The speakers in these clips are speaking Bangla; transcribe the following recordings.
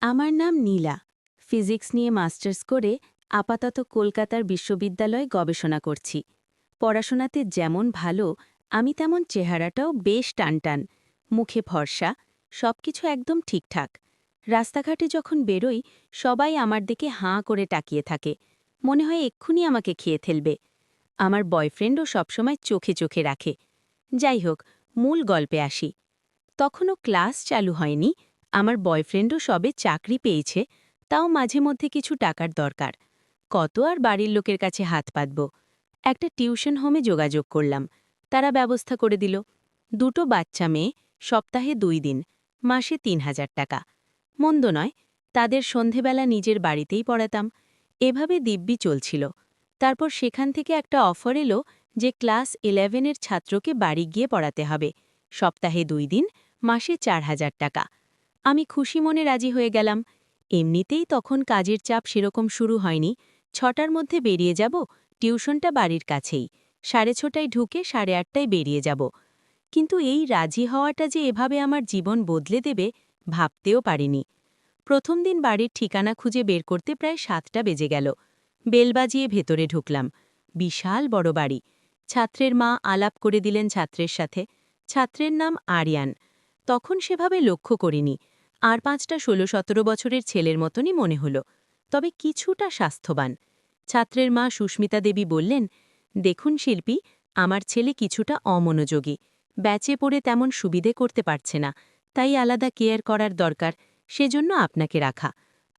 আমার নাম নীলা। ফিজিক্স নিয়ে মাস্টার্স করে আপাতত কলকাতার বিশ্ববিদ্যালয়ে গবেষণা করছি। পড়াশোনাতে যেমন ভালো, আমি তেমন চেহারাটাও বেশ টানটান। মুখে ফর্সা সবকিছু একদম ঠিকঠাক। রাস্তাঘাটে যখন বেরোই, সবাই আমার দিকে হাঁ করে তাকিয়ে থাকে। মনে হয় এক্ষুনি আমাকে খেয়ে ফেলবে। আমার বয়ফ্রেন্ডও সবসময় চোখে চোখে রাখে। যাই হোক, মূল গল্পে আসি। তখনও ক্লাস চালু হয়নি। আমার বয়ফ্রেন্ডও সবে চাকরি পেয়েছে, তাও মাঝে মধ্যে কিছু টাকার দরকার। কত আর বাড়ির লোকের কাছে হাত পাতব? একটা টিউশন হোমে যোগাযোগ করলাম। তারা ব্যবস্থা করে দিল। দুটো বাচ্চা মেয়ে, সপ্তাহে দুই দিন, মাসে তিন হাজার টাকা। মন্দ নয়, তাদের সন্ধেবেলা নিজের বাড়িতেই পড়াতাম। এভাবে দিব্যি চলছিল। তারপর সেখান থেকে একটা অফার এলো যে ক্লাস ইলেভেনের ছাত্রকে বাড়ি গিয়ে পড়াতে হবে। সপ্তাহে দুই দিন, মাসে চার হাজার টাকা। আমি খুশি মনে রাজি হয়ে গেলাম। এমনিতেই তখন কাজের চাপ সেরকম শুরু হয়নি। ছটার মধ্যে বেরিয়ে যাব, টিউশনটা বাড়ির কাছেই। সাড়ে ছটায় ঢুকে সাড়ে আটটায় বেরিয়ে যাব। কিন্তু এই রাজি হওয়াটা যে এভাবে আমার জীবন বদলে দেবে, ভাবতেও পারিনি। প্রথম দিন বাড়ির ঠিকানা খুঁজে বের করতে প্রায় সাতটা বেজে গেল। বেল বাজিয়ে ভেতরে ঢুকলাম। বিশাল বড় বাড়ি। ছাত্রের মা আলাপ করে দিলেন ছাত্রের সাথে। ছাত্রের নাম আরিয়ান। তখন সেভাবে লক্ষ্য করিনি। আর পাঁচটা ষোলো সতেরো বছরের ছেলের মতনই মনে হল। তবে কিছুটা স্বাস্থ্যবান। ছাত্রের মা সুস্মিতা দেবী বললেন, দেখুন শিল্পী, আমার ছেলে কিছুটা অমনোযোগী। ব্যাচে পড়ে তেমন সুবিধে করতে পারছে না। তাই আলাদা কেয়ার করার দরকার। সেজন্য আপনাকে রাখা।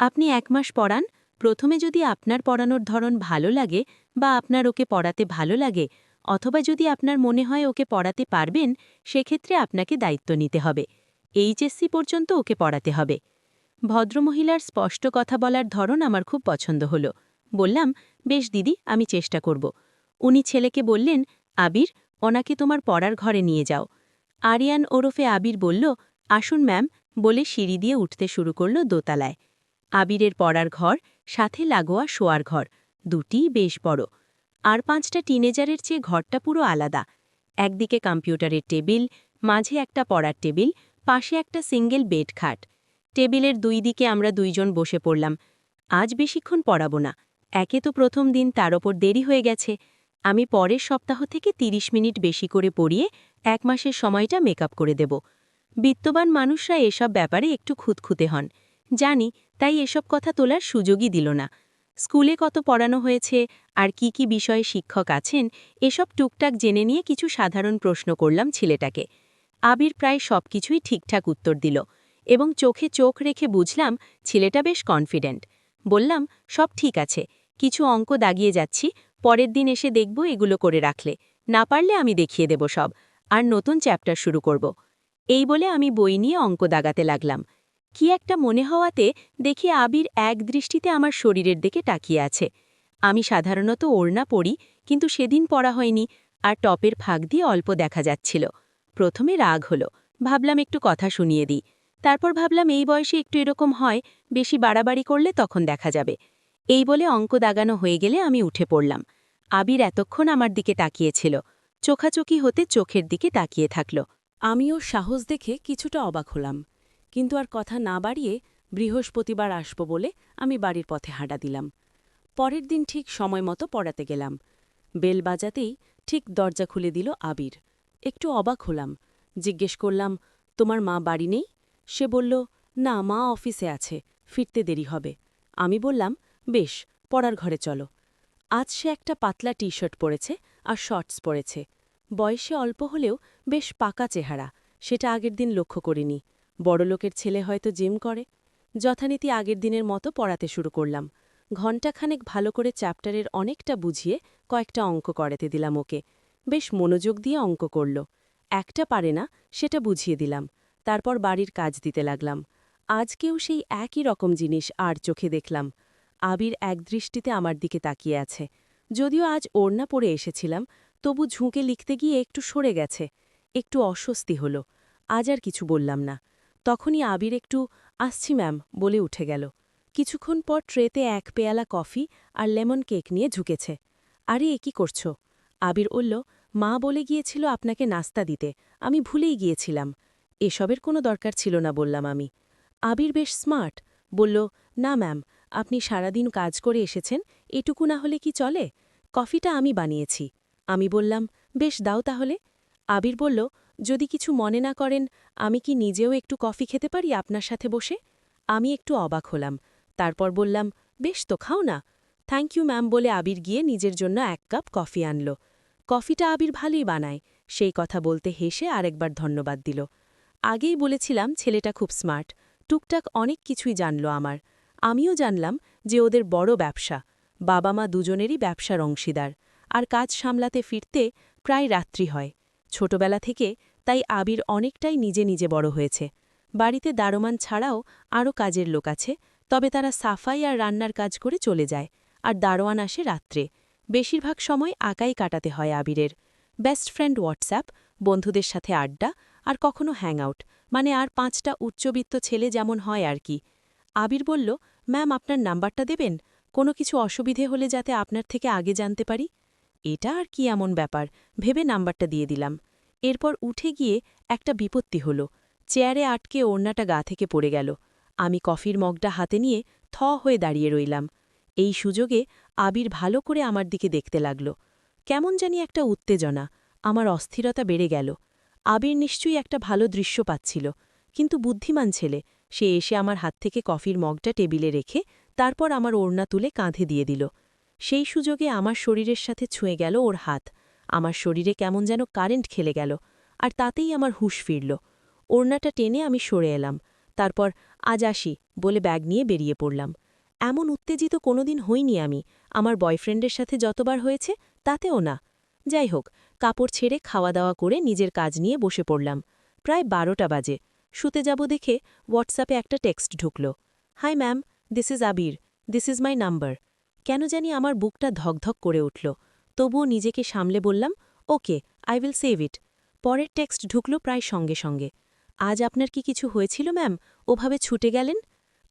আপনি এক মাস পড়ান। প্রথমে যদি আপনার পড়ানোর ধরন ভালো লাগে বা আপনার ওকে পড়াতে ভালো লাগে, অথবা যদি আপনার মনে হয় ওকে পড়াতে পারবেন, সেক্ষেত্রে আপনাকে দায়িত্ব নিতে হবে। এইচএসসি পর্যন্ত ওকে পড়াতে হবে। ভদ্রমহিলার স্পষ্ট কথা বলার ধরন আমার খুব পছন্দ হল। বললাম, বেশ দিদি, আমি চেষ্টা করব। উনি ছেলেকে বললেন, আবির, ওনাকে তোমার পড়ার ঘরে নিয়ে যাও। আরিয়ান ওরফে আবির বলল, আসুন ম্যাম, বলে সিঁড়ি দিয়ে উঠতে শুরু করল দোতলায়। আবিরের পড়ার ঘর, সাথে লাগোয়া শোয়ার ঘর দুটিই বেশ বড়। আর পাঁচটা টিনেজারের চেয়ে ঘরটা পুরো আলাদা। একদিকে কম্পিউটারের টেবিল, মাঝে একটা পড়ার টেবিল পাশে একটা সিঙ্গেল বেড খাট। টেবিলের দুই দিকে আমরা দুইজন বসে পড়লাম। আজ বেশিক্ষণ পড়াব না। একে তো প্রথম দিন, তার ওপর দেরি হয়ে গেছে। আমি পরের সপ্তাহ থেকে ৩০ মিনিট বেশি করে পড়িয়ে এক মাসের সময়টা মেকআপ করে দেব। বিত্তবান মানুষরা এসব ব্যাপারে একটু খুঁতখুঁতে হন। জানি, তাই এসব কথা তোলার সুযোগই দিল না। স্কুলে কত পড়ানো হয়েছে, আর কি কি বিষয়ে শিক্ষক আছেন, এসব টুকটাক জেনে নিয়ে কিছু সাধারণ প্রশ্ন করলাম ছেলেটাকে। আবির প্রায় সব কিছুই ঠিকঠাক উত্তর দিল এবং চোখে চোখ রেখে বুঝলাম, ছেলেটা বেশ কনফিডেন্ট বললাম, সব ঠিক আছে, কিছু অঙ্ক দাগিয়ে যাচ্ছি, পরের দিন এসে দেখব এগুলো করে রাখলে। না পারলে আমি দেখিয়ে দেব সব, আর নতুন চ্যাপ্টার শুরু করব। এই বলে আমি বই নিয়ে অঙ্ক দাগাতে লাগলাম। কি একটা মনে হওয়াতে দেখি আবির এক দৃষ্টিতে আমার শরীরের দিকে তাকিয়ে আছে। আমি সাধারণত ওড়না পড়ি কিন্তু সেদিন পড়া হয়নি, আর টপের ফাঁক দিয়ে অল্প দেখা যাচ্ছিল। প্রথমে রাগ হলো। ভাবলাম একটু কথা শুনিয়ে দিই। তারপর ভাবলাম এই বয়সে একটু এরকম হয়, বেশি বাড়াবাড়ি করলে তখন দেখা যাবে। এই বলে অঙ্ক দাগানো হয়ে গেলে আমি উঠে পড়লাম। আবির এতক্ষণ আমার দিকে তাকিয়েছিল। চোখাচোখি হতে চোখের দিকে তাকিয়ে থাকল। আমিও সাহস দেখে কিছুটা অবাক হলাম। কিন্তু আর কথা না বাড়িয়ে বৃহস্পতিবার আসব বলে আমি বাড়ির পথে হাঁটা দিলাম। পরের দিন ঠিক সময় মতো পড়াতে গেলাম। বেল বাজাতেই ঠিক দরজা খুলে দিল আবির। একটু অবাক হলাম। জিজ্ঞেস করলাম, তোমার মা বাড়ি নেই? সে বলল, না, মা অফিসে আছে, ফিরতে দেরি হবে। আমি বললাম, বেশ, পড়ার ঘরে চলো। আজ সে একটা পাতলা টি শার্ট পরেছে আর শর্টস পরেছে। বয়সে অল্প হলেও বেশ পাকা চেহারা, সেটা আগের দিন লক্ষ্য করিনি। বড়লোকের ছেলে হয়তো জিম করে। যথানীতি আগের দিনের মতো পড়াতে শুরু করলাম। ঘণ্টাখানেক ভালো করে চ্যাপ্টারের অনেকটা বুঝিয়ে কয়েকটা অঙ্ক করাতে দিলাম ওকে। বেশ মনোযোগ দিয়ে অঙ্ক করল। একটা পারে না, সেটা বুঝিয়ে দিলাম। তারপর বাড়ির কাজ দিতে লাগলাম। আজকেও সেই একই রকম জিনিস আর চোখে দেখলাম। আবির এক দৃষ্টিতে আমার দিকে তাকিয়ে আছে। যদিও আজ ওড়না পরে এসেছিলাম, তবু ঝুঁকে লিখতে গিয়ে একটু সরে গেছে। একটু অস্বস্তি হল। আজ আর কিছু বললাম না। তখনই আবির একটু, আসছি ম্যাম, বলে উঠে গেল। কিছুক্ষণ পর ট্রেতে এক পেয়ালা কফি আর লেমন কেক নিয়ে ঝুঁকেছে। আরে, এ কি করছ? আবির বলল মা বলে গিয়েছিল আপনাকে নাস্তা দিতে, আমি ভুলেই গিয়েছিলাম। এসবের কোনো দরকার ছিল না বললাম আমি। আবির বেশ স্মার্ট, বলল, না, ম্যাম, আপনি সারাদিন কাজ করে এসেছেন, এটুকু না হলে কি চলে? কফিটা আমি বানিয়েছি। আমি বললাম, বেশ, দাও তাহলে। আবির বলল, যদি কিছু মনে না করেন, আমি কি নিজেও একটু কফি খেতে পারি আপনার সাথে বসে? আমি একটু অবাক হলাম। তারপর বললাম, বেশ তো, খাও না। থ্যাংক ইউ, ম্যাম, বলে আবির গিয়ে নিজের জন্য এক কাপ কফি আনল। কফিটা আবির ভালোই বানায়। সেই কথা বলতে হেসে আরেকবার ধন্যবাদ দিল। আগেই বলেছিলাম ছেলেটা খুব স্মার্ট। টুকটাক অনেক কিছুই জানল আমার। আমিও জানলাম যে ওদের বড় ব্যবসা। বাবা মা দুজনেরই ব্যবসার অংশীদার। আর কাজ সামলাতে ফিরতে প্রায় রাত্রি হয়। ছোটবেলা থেকে তাই আবির অনেকটাই নিজে নিজে বড় হয়েছে। বাড়িতে দারোমান ছাড়াও আরও কাজের লোক আছে, তবে তারা সাফাই আর রান্নার কাজ করে চলে যায়। আর দারোয়ান আসে রাত্রে। বেশিরভাগ সময় আঁকাই কাটাতে হয় আবিরের। বেস্ট ফ্রেন্ড হোয়াটসঅ্যাপ, বন্ধুদের সাথে আড্ডা আর কখনো হ্যাংআউট মানে আর পাঁচটা উচ্চবিত্ত ছেলে যেমন হয় আর কি। আবির বলল, ম্যাম, আপনার নাম্বারটা দেবেন? কোনো কিছু অসুবিধে হলে যাতে আপনার থেকে আগে জানতে পারি? এটা আর কি এমন ব্যাপার? ভেবে নাম্বারটা দিয়ে দিলাম। এরপর উঠে গিয়ে একটা বিপত্তি হলো। চেয়ারে আটকে ওড়নাটা গা থেকে পড়ে গেল। আমি কফির মগটা হাতে নিয়ে থ হয়ে দাঁড়িয়ে রইলাম। এই সুযোগে আবির ভালো করে আমার দিকে দেখতে লাগল। কেমন জানি একটা উত্তেজনা, আমার অস্থিরতা বেড়ে গেল। আবির নিশ্চয়ই একটা ভালো দৃশ্য পাচ্ছিল, কিন্তু বুদ্ধিমান ছেলে, সে এসে আমার হাত থেকে কফির মগটা টেবিলে রেখে তারপর আমার ওড়না তুলে কাঁধে দিয়ে দিল। সেই সুযোগে আমার শরীরের সাথে ছুঁয়ে গেল ওর হাত, আমার শরীরে কেমন যেন কারেন্ট খেলে গেল, আর তাতেই আমার হুশ ফিরল। ওড়নাটা টেনে আমি সরে এলাম, তারপর, আজ আসি, বলে ব্যাগ নিয়ে বেরিয়ে পড়লাম। এমন উত্তেজিত কোনোদিন হইনি আমি। আমার বয়ফ্রেন্ডের সাথে যতবার হয়েছে, তাতেও না। যাই হোক, কাপড় ছেড়ে খাওয়া দাওয়া করে নিজের কাজ নিয়ে বসে পড়লাম। প্রায় বারোটা বাজে। শুতে যাব দেখে হোয়াটসঅ্যাপে একটা টেক্সট ঢুকল। Hi ma'am, this is Abir. This is my number. কেন জানি আমার বুকটা ধকধক করে উঠল। তবুও নিজেকে সামলে বললাম, okay, I will save it. পরের টেক্সট ঢুকল প্রায় সঙ্গে সঙ্গে। আজ আপনার কি কিছু হয়েছিল ম্যাম? ওভাবে ছুটে গেলেন?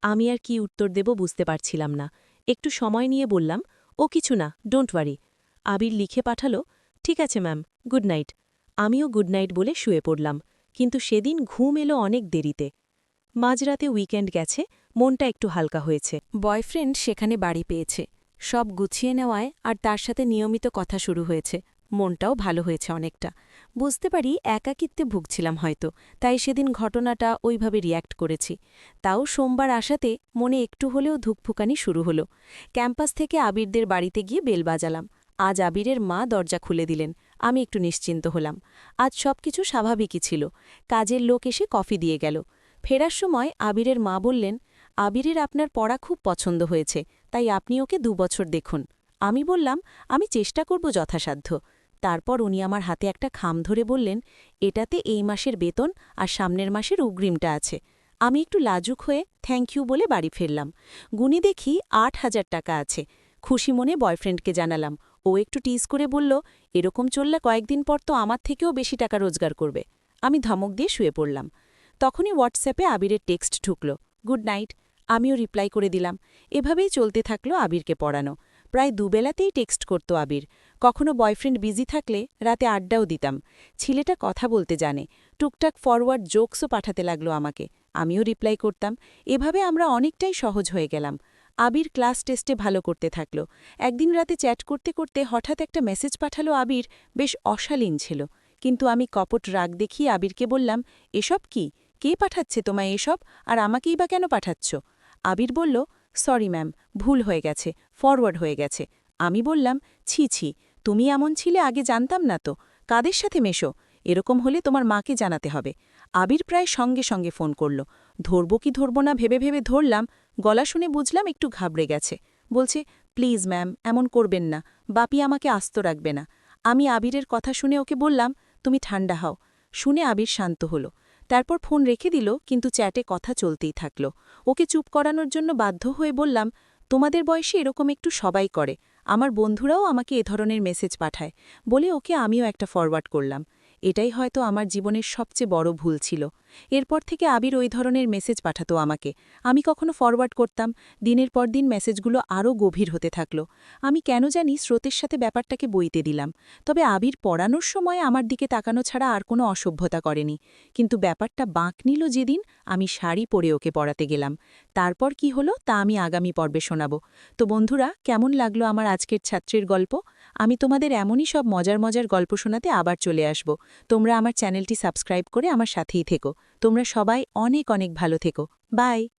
আমি আর কি উত্তর দেব বুঝতে পারছিলাম না। একটু সময় নিয়ে বললাম, ও কিছু না ডোন্ট ওয়ারি আবির লিখে পাঠালো, ঠিক আছে ম্যাম গুড নাইট আমিও গুড নাইট বলে শুয়ে পড়লাম, কিন্তু সেদিন ঘুম এলো অনেক দেরিতে। মাঝরাতে উইকেন্ড গেছে, মনটা একটু হালকা হয়েছে। বয়ফ্রেন্ড সেখানে বাড়ি পেয়েছে। সব গুছিয়ে নেওয়ায় আর তার সাথে নিয়মিত কথা শুরু হয়েছে। মনটাও ভালো হয়েছে অনেকটা। বুঝতে পারি একাকিত্বে ভুগছিলাম হয়তো, তাই সেদিন ঘটনাটা ওইভাবে রিয়্যাক্ট করেছি। তাও সোমবার আসাতে মনে একটু হলেও ধুকফুকানি শুরু হলো। ক্যাম্পাস থেকে আবিরদের বাড়িতে গিয়ে বেল বাজালাম। আজ আবিরের মা দরজা খুলে দিলেন। আমি একটু নিশ্চিন্ত হলাম। আজ সবকিছু স্বাভাবিকই ছিল। কাজের লোক এসে কফি দিয়ে গেল। ফেরার সময় আবিরের মা বললেন, আবিরের আপনার পড়া খুব পছন্দ হয়েছে, তাই আপনি ওকে দুবছর দেখুন। আমি বললাম, আমি চেষ্টা করব যথাসাধ্য। তারপর উনি আমার হাতে একটা খাম ধরে বললেন, এটাতে এই মাসের বেতন আর সামনের মাসের অগ্রিমটা আছে। আমি একটু লাজুক হয়ে থ্যাংক ইউ বলে বাড়ি ফিরলাম। গুনি দেখি আট হাজার টাকা আছে। খুশি মনে বয়ফ্রেন্ডকে জানালাম। ও একটু টিজ করে বলল, এরকম চললে কয়েকদিন পর তো আমার থেকেও বেশি টাকা রোজগার করবে। আমি ধমক দিয়ে শুয়ে পড়লাম। তখনই হোয়াটসঅ্যাপে আবিরের টেক্সট ঢুকল। Good night. আমিও রিপ্লাই করে দিলাম। এভাবেই চলতে থাকল আবিরকে পড়ানো। প্রায় দুবেলাতেই টেক্সট করত আবির। কখনো বয়ফ্রেন্ড বিজি থাকলে রাতে আড্ডাও দিতাম। ছেলেটা কথা বলতে জানে। টুকটাক ফরওয়ার্ড জোকসও পাঠাতে লাগল আমাকে। আমিও রিপ্লাই করতাম। এভাবে আমরা অনেকটাই সহজ হয়ে গেলাম। আবির ক্লাস টেস্টে ভালো করতে থাকল। একদিন রাতে চ্যাট করতে করতে হঠাৎ একটা মেসেজ পাঠালো আবির। বেশ অশালীন ছিল। কিন্তু আমি কপট রাগ দেখিয়ে আবিরকে বললাম, এসব কি? কে পাঠাচ্ছে তোমায় এসব? আর আমাকেই বা কেন পাঠাচ্ছ? আবির বলল, সরি ম্যাম, ভুল হয়ে গেছে, ফরওয়ার্ড হয়ে গেছে। আমি বললাম, ছি ছি। তুমি এমন ছিলে আগে জানতাম না তো। কাদের সাথে মেশো? এরকম হলে তোমার মাকে জানাতে হবে। আবির প্রায় সঙ্গে সঙ্গে ফোন করল। ধরব কি ধরব না ভেবে ভেবে ধরলাম। গলা শুনে বুঝলাম একটু ঘাবড়ে গেছে। বলছে, প্লিজ ম্যাম, এমন করবেন না। বাপি আমাকে আস্ত রাখবে না। আমি আবিরের কথা শুনে ওকে বললাম, তুমি ঠান্ডা হও। শুনে আবির শান্ত হলো। তারপর ফোন রেখে দিল, কিন্তু চ্যাটে কথা চলতেই থাকল। ওকে চুপ করানোর জন্য বাধ্য হয়ে বললাম, তোমাদের বয়সে এরকম একটু সবাই করে। আমার বন্ধুরাও আমাকে এ ধরনের মেসেজ পাঠায় বলে ওকে আমিও একটা ফরওয়ার্ড করলাম। এটাই হয়তো আমার জীবনের সবচেয়ে বড় ভুল ছিল। এরপর থেকে আবির ওই ধরনের মেসেজ পাঠাতো আমাকে। আমি কখনো ফরওয়ার্ড করতাম, দিনের পর দিন মেসেজগুলো আরও গভীর হতে থাকল। আমি কেন জানি স্রোতের সাথে ব্যাপারটাকে বইতে দিলাম। তবে আবির পড়ানোর সময় আমার দিকে তাকানো ছাড়া আর কোনো অসভ্যতা করেনি। কিন্তু ব্যাপারটা বাঁক নিল যেদিন আমি শাড়ি পরে ওকে পড়াতে গেলাম। তারপর কি হলো তা আমি আগামী পর্বে শোনাব। তো বন্ধুরা, কেমন লাগল আমার আজকের ছাত্রীর গল্প? আমি তোমাদের এমনই সব মজার মজার গল্প শোনাতে আবার চলে আসব। তোমরা আমার চ্যানেলটি সাবস্ক্রাইব করে আমার সাথেই থেকো। তোমরা সবাই অনেক অনেক ভালো থেকো। বাই!